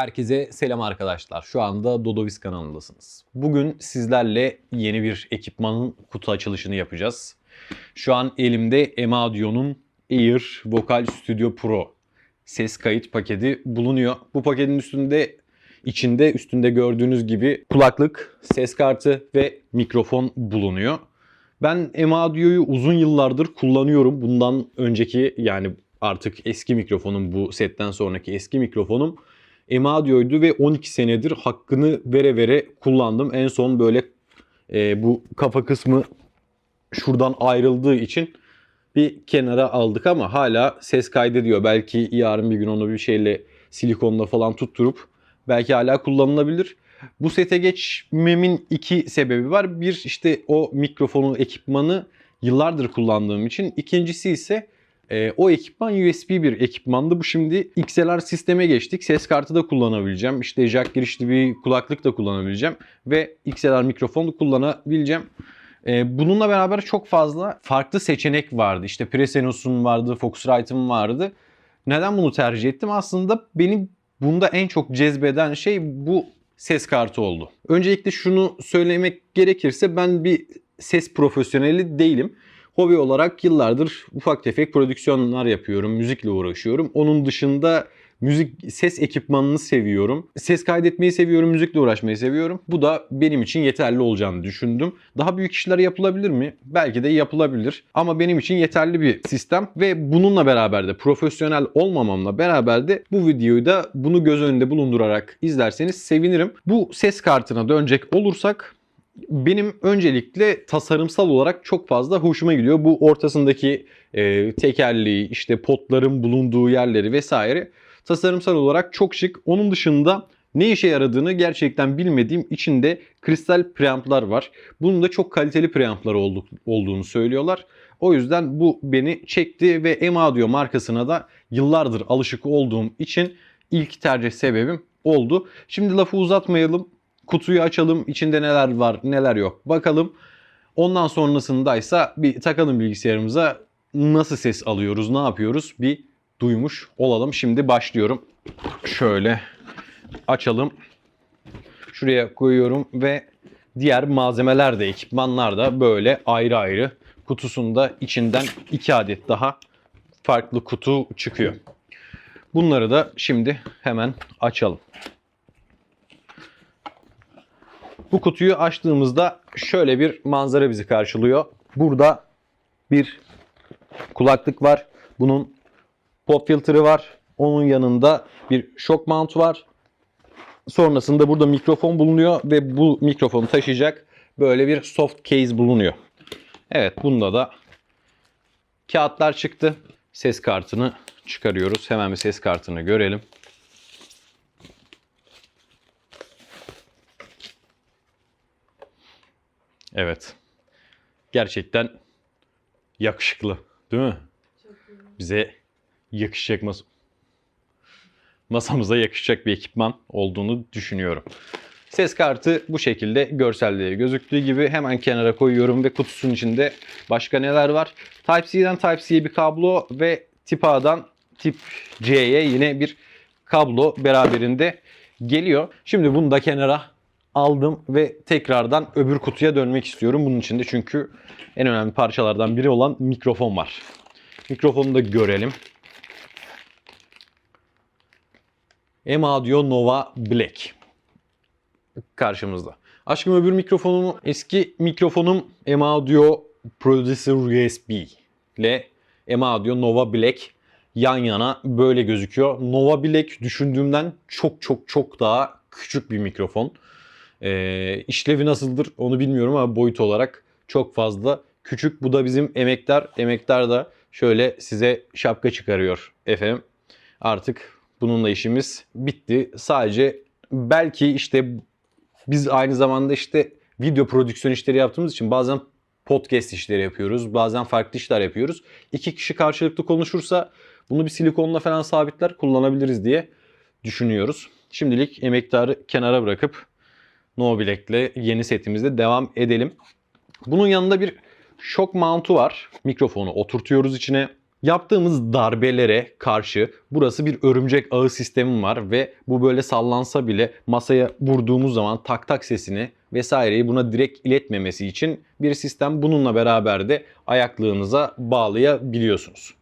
Herkese selam arkadaşlar. Şu anda Dodovis kanalındasınız. Bugün sizlerle yeni bir ekipmanın kutu açılışını yapacağız. Şu an elimde Emaudio'nun Air Vocal Studio Pro ses kayıt paketi bulunuyor. Bu paketin üstünde içinde üstünde gördüğünüz gibi kulaklık, ses kartı ve mikrofon bulunuyor. Ben Emaudio'yu uzun yıllardır kullanıyorum. Bundan önceki yani artık eski mikrofonum bu setten sonraki eski mikrofonum Emaudio'ydu ve 12 senedir hakkını vere vere kullandım. En son böyle e, bu kafa kısmı şuradan ayrıldığı için bir kenara aldık ama hala ses kaydediyor. Belki yarın bir gün onu bir şeyle silikonla falan tutturup belki hala kullanılabilir. Bu sete geçmemin iki sebebi var. Bir işte o mikrofonu, ekipmanı yıllardır kullandığım için. İkincisi ise e, o ekipman USB bir ekipmandı. Bu şimdi XLR sisteme geçtik. Ses kartı da kullanabileceğim. İşte jack girişli bir kulaklık da kullanabileceğim. Ve XLR mikrofonu kullanabileceğim. E, bununla beraber çok fazla farklı seçenek vardı. İşte Presonus'un vardı, Focusrite'ın vardı. Neden bunu tercih ettim? Aslında benim bunda en çok cezbeden şey bu ses kartı oldu. Öncelikle şunu söylemek gerekirse ben bir ses profesyoneli değilim. Hobi olarak yıllardır ufak tefek prodüksiyonlar yapıyorum, müzikle uğraşıyorum. Onun dışında müzik ses ekipmanını seviyorum. Ses kaydetmeyi seviyorum, müzikle uğraşmayı seviyorum. Bu da benim için yeterli olacağını düşündüm. Daha büyük işler yapılabilir mi? Belki de yapılabilir. Ama benim için yeterli bir sistem ve bununla beraber de profesyonel olmamamla beraber de bu videoyu da bunu göz önünde bulundurarak izlerseniz sevinirim. Bu ses kartına dönecek olursak benim öncelikle tasarımsal olarak çok fazla hoşuma gidiyor. Bu ortasındaki e, tekerleği, işte potların bulunduğu yerleri vesaire tasarımsal olarak çok şık. Onun dışında ne işe yaradığını gerçekten bilmediğim içinde kristal preamplar var. Bunun da çok kaliteli preamplar olduk, olduğunu söylüyorlar. O yüzden bu beni çekti ve Emadio markasına da yıllardır alışık olduğum için ilk tercih sebebim oldu. Şimdi lafı uzatmayalım. Kutuyu açalım. İçinde neler var, neler yok. Bakalım. Ondan sonrasındaysa bir takalım bilgisayarımıza nasıl ses alıyoruz, ne yapıyoruz bir duymuş olalım. Şimdi başlıyorum. Şöyle açalım. Şuraya koyuyorum ve diğer malzemeler de ekipmanlar da böyle ayrı ayrı kutusunda içinden iki adet daha farklı kutu çıkıyor. Bunları da şimdi hemen açalım. Bu kutuyu açtığımızda şöyle bir manzara bizi karşılıyor. Burada bir kulaklık var. Bunun pop filtre var. Onun yanında bir shock mount var. Sonrasında burada mikrofon bulunuyor ve bu mikrofonu taşıyacak böyle bir soft case bulunuyor. Evet bunda da kağıtlar çıktı. Ses kartını çıkarıyoruz. Hemen bir ses kartını görelim. Evet. Gerçekten yakışıklı, değil mi? Bize yakışacak mas masamıza yakışacak bir ekipman olduğunu düşünüyorum. Ses kartı bu şekilde görselde gözüktüğü gibi hemen kenara koyuyorum ve kutusunun içinde başka neler var? Type-C'den Type-C'ye bir kablo ve tip A'dan tip C'ye yine bir kablo beraberinde geliyor. Şimdi bunu da kenara aldım ve tekrardan öbür kutuya dönmek istiyorum. Bunun içinde çünkü en önemli parçalardan biri olan mikrofon var. Mikrofonu da görelim. M-Audio Nova Black karşımızda. Aşkım öbür mikrofonumu eski mikrofonum M-Audio Producer USB ile M-Audio Nova Black yan yana böyle gözüküyor. Nova Black düşündüğümden çok çok çok daha küçük bir mikrofon. Ee, işlevi nasıldır onu bilmiyorum ama boyut olarak çok fazla küçük. Bu da bizim emektar. Emektar da şöyle size şapka çıkarıyor efendim. Artık bununla işimiz bitti. Sadece belki işte biz aynı zamanda işte video prodüksiyon işleri yaptığımız için bazen podcast işleri yapıyoruz. Bazen farklı işler yapıyoruz. İki kişi karşılıklı konuşursa bunu bir silikonla falan sabitler kullanabiliriz diye düşünüyoruz. Şimdilik emektarı kenara bırakıp No Black'le yeni setimizde devam edelim. Bunun yanında bir shock mount'u var. Mikrofonu oturtuyoruz içine. Yaptığımız darbelere karşı burası bir örümcek ağı sistemi var ve bu böyle sallansa bile masaya vurduğumuz zaman tak tak sesini vesaireyi buna direkt iletmemesi için bir sistem bununla beraber de ayaklığınıza bağlayabiliyorsunuz.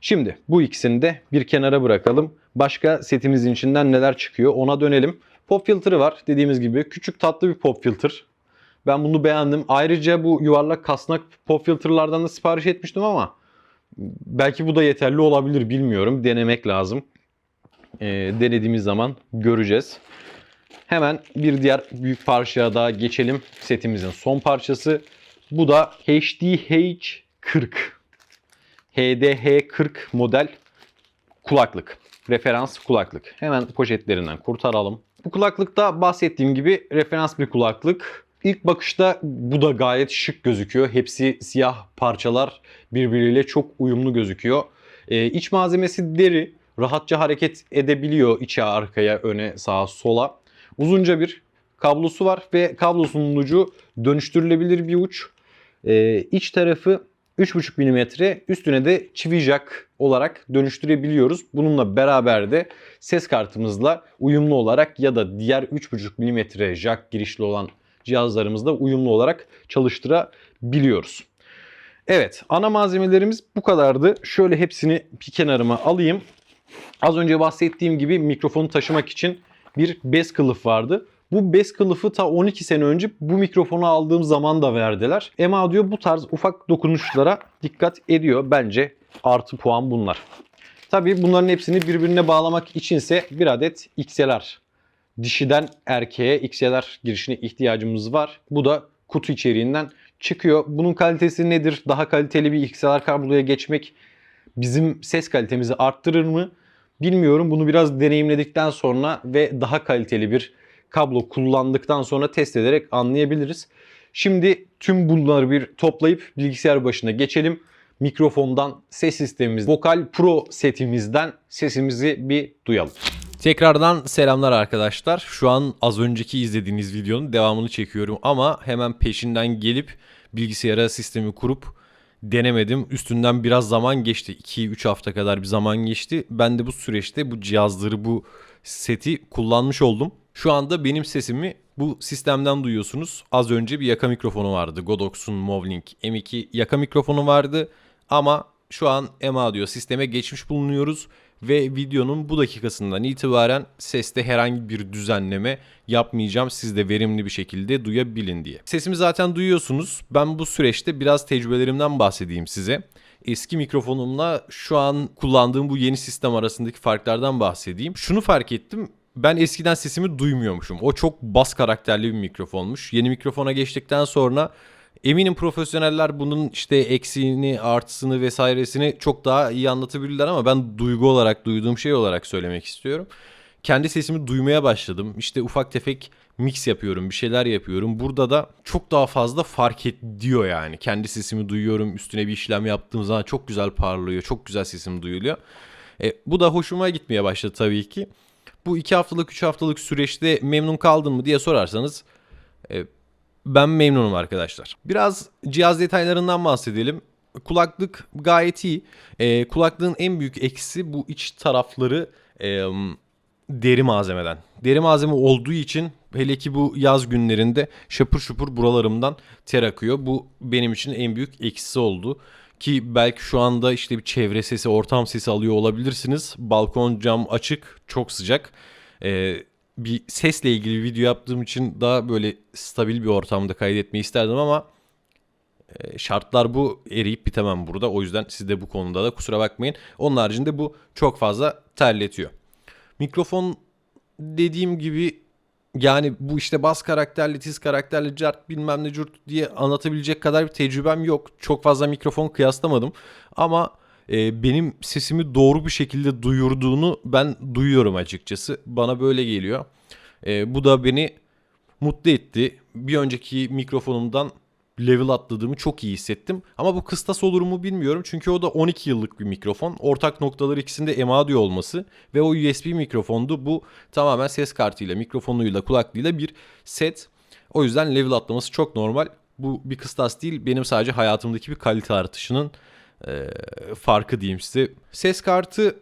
Şimdi bu ikisini de bir kenara bırakalım. Başka setimizin içinden neler çıkıyor ona dönelim. Pop filter'ı var dediğimiz gibi. Küçük tatlı bir pop filter. Ben bunu beğendim. Ayrıca bu yuvarlak kasnak pop filter'lardan da sipariş etmiştim ama belki bu da yeterli olabilir bilmiyorum. Denemek lazım. Ee, denediğimiz zaman göreceğiz. Hemen bir diğer büyük parçaya daha geçelim. Setimizin son parçası. Bu da HDH40. HDH40 model kulaklık. Referans kulaklık. Hemen poşetlerinden kurtaralım. Bu kulaklıkta bahsettiğim gibi referans bir kulaklık. İlk bakışta bu da gayet şık gözüküyor. Hepsi siyah parçalar birbiriyle çok uyumlu gözüküyor. Ee, iç malzemesi deri. Rahatça hareket edebiliyor içe arkaya öne sağa sola. Uzunca bir kablosu var ve kablosunun ucu dönüştürülebilir bir uç. Ee, iç tarafı 3,5 mm üstüne de çivi jack olarak dönüştürebiliyoruz. Bununla beraber de ses kartımızla uyumlu olarak ya da diğer 3,5 mm jack girişli olan cihazlarımızda uyumlu olarak çalıştırabiliyoruz. Evet ana malzemelerimiz bu kadardı. Şöyle hepsini bir kenarıma alayım. Az önce bahsettiğim gibi mikrofonu taşımak için bir bez kılıf vardı. Bu bez kılıfı ta 12 sene önce bu mikrofonu aldığım zaman da verdiler. M Audio bu tarz ufak dokunuşlara dikkat ediyor. Bence artı puan bunlar. Tabii bunların hepsini birbirine bağlamak içinse bir adet XLR. Dişiden erkeğe XLR girişine ihtiyacımız var. Bu da kutu içeriğinden çıkıyor. Bunun kalitesi nedir? Daha kaliteli bir XLR kabloya geçmek bizim ses kalitemizi arttırır mı? Bilmiyorum. Bunu biraz deneyimledikten sonra ve daha kaliteli bir kablo kullandıktan sonra test ederek anlayabiliriz. Şimdi tüm bunları bir toplayıp bilgisayar başına geçelim. Mikrofondan ses sistemimiz, Vocal Pro setimizden sesimizi bir duyalım. Tekrardan selamlar arkadaşlar. Şu an az önceki izlediğiniz videonun devamını çekiyorum ama hemen peşinden gelip bilgisayara sistemi kurup denemedim. Üstünden biraz zaman geçti. 2-3 hafta kadar bir zaman geçti. Ben de bu süreçte bu cihazları, bu seti kullanmış oldum. Şu anda benim sesimi bu sistemden duyuyorsunuz. Az önce bir yaka mikrofonu vardı. Godox'un Movlink M2 yaka mikrofonu vardı. Ama şu an M Audio sisteme geçmiş bulunuyoruz ve videonun bu dakikasından itibaren seste herhangi bir düzenleme yapmayacağım. Siz de verimli bir şekilde duyabilin diye. Sesimi zaten duyuyorsunuz. Ben bu süreçte biraz tecrübelerimden bahsedeyim size. Eski mikrofonumla şu an kullandığım bu yeni sistem arasındaki farklardan bahsedeyim. Şunu fark ettim. Ben eskiden sesimi duymuyormuşum. O çok bas karakterli bir mikrofonmuş. Yeni mikrofona geçtikten sonra Eminim profesyoneller bunun işte eksiğini, artısını vesairesini çok daha iyi anlatabilirler ama ben duygu olarak, duyduğum şey olarak söylemek istiyorum. Kendi sesimi duymaya başladım. İşte ufak tefek mix yapıyorum, bir şeyler yapıyorum. Burada da çok daha fazla fark ediyor yani. Kendi sesimi duyuyorum, üstüne bir işlem yaptığım zaman çok güzel parlıyor, çok güzel sesim duyuluyor. E, bu da hoşuma gitmeye başladı tabii ki. Bu iki haftalık, üç haftalık süreçte memnun kaldın mı diye sorarsanız e, ben memnunum arkadaşlar. Biraz cihaz detaylarından bahsedelim. Kulaklık gayet iyi. E, kulaklığın en büyük eksisi bu iç tarafları e, deri malzemeden. Deri malzeme olduğu için hele ki bu yaz günlerinde şapur şupur buralarımdan ter akıyor. Bu benim için en büyük eksisi oldu. Ki belki şu anda işte bir çevre sesi, ortam sesi alıyor olabilirsiniz. Balkon cam açık, çok sıcak. Ee, bir sesle ilgili bir video yaptığım için daha böyle stabil bir ortamda kaydetmeyi isterdim ama e, şartlar bu eriyip bitemem burada. O yüzden siz de bu konuda da kusura bakmayın. Onun haricinde bu çok fazla terletiyor. Mikrofon dediğim gibi yani bu işte bas karakterli, tiz karakterli, cart bilmem ne curt diye anlatabilecek kadar bir tecrübem yok. Çok fazla mikrofon kıyaslamadım. Ama e, benim sesimi doğru bir şekilde duyurduğunu ben duyuyorum açıkçası. Bana böyle geliyor. E, bu da beni mutlu etti. Bir önceki mikrofonumdan level atladığımı çok iyi hissettim. Ama bu kıstas olur mu bilmiyorum. Çünkü o da 12 yıllık bir mikrofon. Ortak noktaları ikisinde M audio olması ve o USB mikrofondu. Bu tamamen ses kartıyla, mikrofonuyla, kulaklığıyla bir set. O yüzden level atlaması çok normal. Bu bir kıstas değil. Benim sadece hayatımdaki bir kalite artışının e, farkı diyeyim size. Ses kartı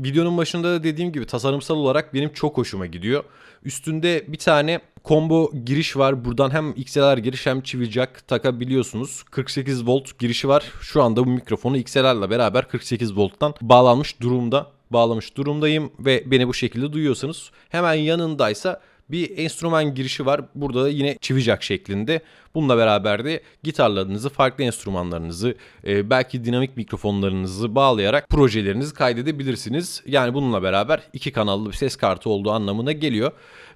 videonun başında da dediğim gibi tasarımsal olarak benim çok hoşuma gidiyor. Üstünde bir tane combo giriş var. Buradan hem XLR giriş hem çivi jack takabiliyorsunuz. 48 volt girişi var. Şu anda bu mikrofonu XLR'la beraber 48 volttan bağlanmış durumda. Bağlamış durumdayım ve beni bu şekilde duyuyorsanız hemen yanındaysa bir enstrüman girişi var. Burada da yine çivi şeklinde. Bununla beraber de gitarlarınızı, farklı enstrümanlarınızı, e, belki dinamik mikrofonlarınızı bağlayarak projelerinizi kaydedebilirsiniz. Yani bununla beraber iki kanallı bir ses kartı olduğu anlamına geliyor.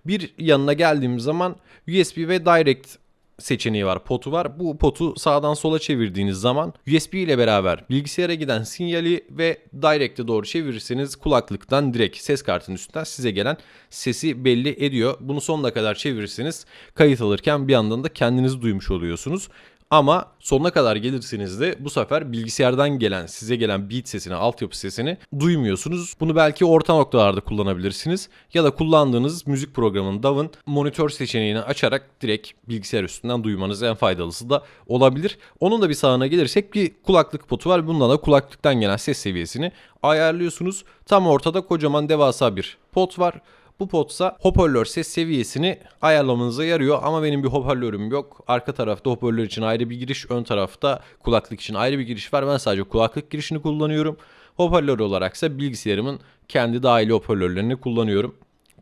Bir yanına geldiğim zaman USB ve Direct seçeneği var, potu var. Bu potu sağdan sola çevirdiğiniz zaman USB ile beraber bilgisayara giden sinyali ve Direct'e doğru çevirirseniz kulaklıktan direkt ses kartının üstünden size gelen sesi belli ediyor. Bunu sonuna kadar çevirirseniz kayıt alırken bir yandan da kendinizi duymuş oluyorsunuz. Ama sonuna kadar gelirseniz de bu sefer bilgisayardan gelen size gelen beat sesini, altyapı sesini duymuyorsunuz. Bunu belki orta noktalarda kullanabilirsiniz. Ya da kullandığınız müzik programının DAW'ın monitör seçeneğini açarak direkt bilgisayar üstünden duymanız en faydalısı da olabilir. Onun da bir sağına gelirsek bir kulaklık potu var. Bununla da kulaklıktan gelen ses seviyesini ayarlıyorsunuz. Tam ortada kocaman devasa bir pot var. Bu potsa hoparlör ses seviyesini ayarlamanıza yarıyor ama benim bir hoparlörüm yok. Arka tarafta hoparlör için ayrı bir giriş, ön tarafta kulaklık için ayrı bir giriş var. Ben sadece kulaklık girişini kullanıyorum. Hoparlör olaraksa bilgisayarımın kendi dahili hoparlörlerini kullanıyorum.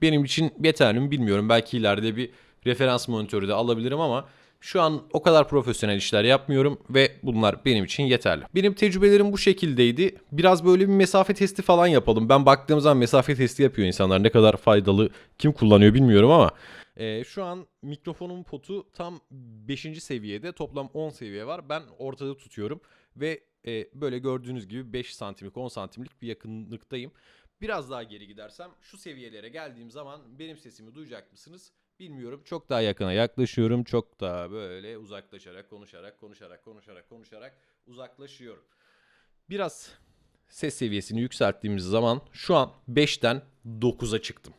Benim için yeterli mi bilmiyorum. Belki ileride bir referans monitörü de alabilirim ama şu an o kadar profesyonel işler yapmıyorum ve bunlar benim için yeterli. Benim tecrübelerim bu şekildeydi. Biraz böyle bir mesafe testi falan yapalım. Ben baktığım zaman mesafe testi yapıyor insanlar. Ne kadar faydalı, kim kullanıyor bilmiyorum ama e, şu an mikrofonun potu tam 5. seviyede. Toplam 10 seviye var. Ben ortada tutuyorum ve e, böyle gördüğünüz gibi 5 santimlik 10 santimlik bir yakınlıktayım. Biraz daha geri gidersem şu seviyelere geldiğim zaman benim sesimi duyacak mısınız? Bilmiyorum. Çok daha yakına yaklaşıyorum. Çok daha böyle uzaklaşarak, konuşarak, konuşarak, konuşarak, konuşarak uzaklaşıyorum. Biraz ses seviyesini yükselttiğimiz zaman şu an 5'ten 9'a çıktım.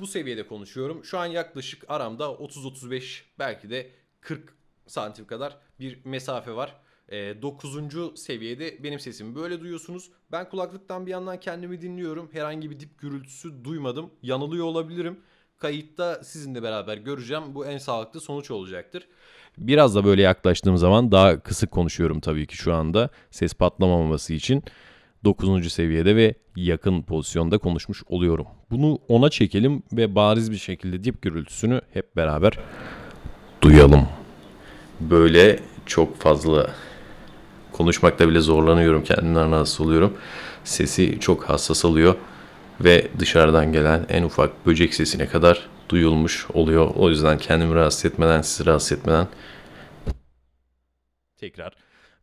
Bu seviyede konuşuyorum. Şu an yaklaşık aramda 30-35 belki de 40 santim kadar bir mesafe var. 9. seviyede benim sesimi böyle duyuyorsunuz. Ben kulaklıktan bir yandan kendimi dinliyorum. Herhangi bir dip gürültüsü duymadım. Yanılıyor olabilirim. Kayıtta sizinle beraber göreceğim. Bu en sağlıklı sonuç olacaktır. Biraz da böyle yaklaştığım zaman daha kısık konuşuyorum tabii ki şu anda. Ses patlamaması için 9. seviyede ve yakın pozisyonda konuşmuş oluyorum. Bunu ona çekelim ve bariz bir şekilde dip gürültüsünü hep beraber duyalım. Böyle çok fazla konuşmakta bile zorlanıyorum. Kendimden rahatsız oluyorum. Sesi çok hassas alıyor ve dışarıdan gelen en ufak böcek sesine kadar duyulmuş oluyor. O yüzden kendimi rahatsız etmeden, sizi rahatsız etmeden tekrar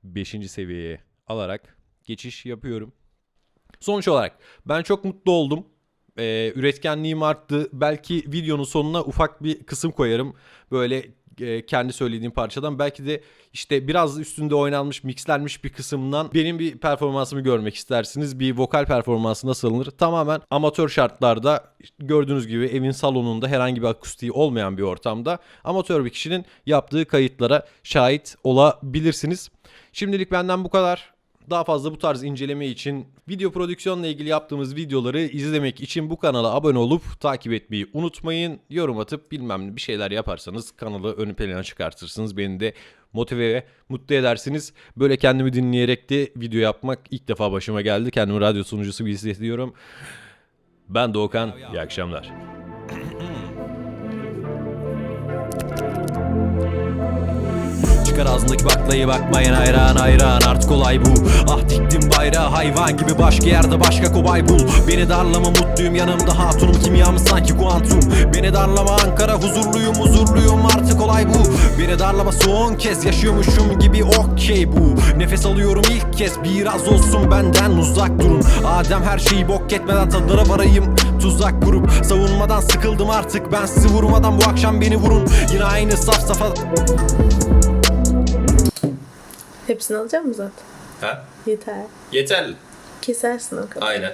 5. seviyeye alarak geçiş yapıyorum. Sonuç olarak ben çok mutlu oldum. Ee, üretkenliğim arttı. Belki videonun sonuna ufak bir kısım koyarım. Böyle e, kendi söylediğim parçadan. Belki de işte biraz üstünde oynanmış, mixlenmiş bir kısımdan benim bir performansımı görmek istersiniz. Bir vokal performansı nasıl alınır? Tamamen amatör şartlarda gördüğünüz gibi evin salonunda herhangi bir akustiği olmayan bir ortamda amatör bir kişinin yaptığı kayıtlara şahit olabilirsiniz. Şimdilik benden bu kadar. Daha fazla bu tarz inceleme için video prodüksiyonla ilgili yaptığımız videoları izlemek için bu kanala abone olup takip etmeyi unutmayın. Yorum atıp bilmem ne bir şeyler yaparsanız kanalı ön plana çıkartırsınız. Beni de motive ve mutlu edersiniz. Böyle kendimi dinleyerek de video yapmak ilk defa başıma geldi. Kendimi radyo sunucusu gibi hissediyorum. Ben Doğukan. İyi akşamlar. Çıkar ağzındaki baklayı bakmayın hayran hayran. Artık olay bu. Ah diktim bayrağı hayvan gibi başka yerde başka kobay bul. Beni darlama mutluyum. Yanımda hatunum kimyamı sanki kuantum. Beni darlama Ankara huzurluyum huzurluyum. Artık olay bu. Beni darlama son kez yaşıyormuşum gibi okey bu. Nefes alıyorum ilk kez biraz olsun benden uzak durun. Adem her şeyi bok etmeden tadına varayım. Tuzak kurup Savunmadan sıkıldım artık. Ben sizi vurmadan bu akşam beni vurun. Yine aynı saf safa Hepsini alacak mısın zaten? Ha? Yeter. Yeterli. Kesersin o kadar. Aynen.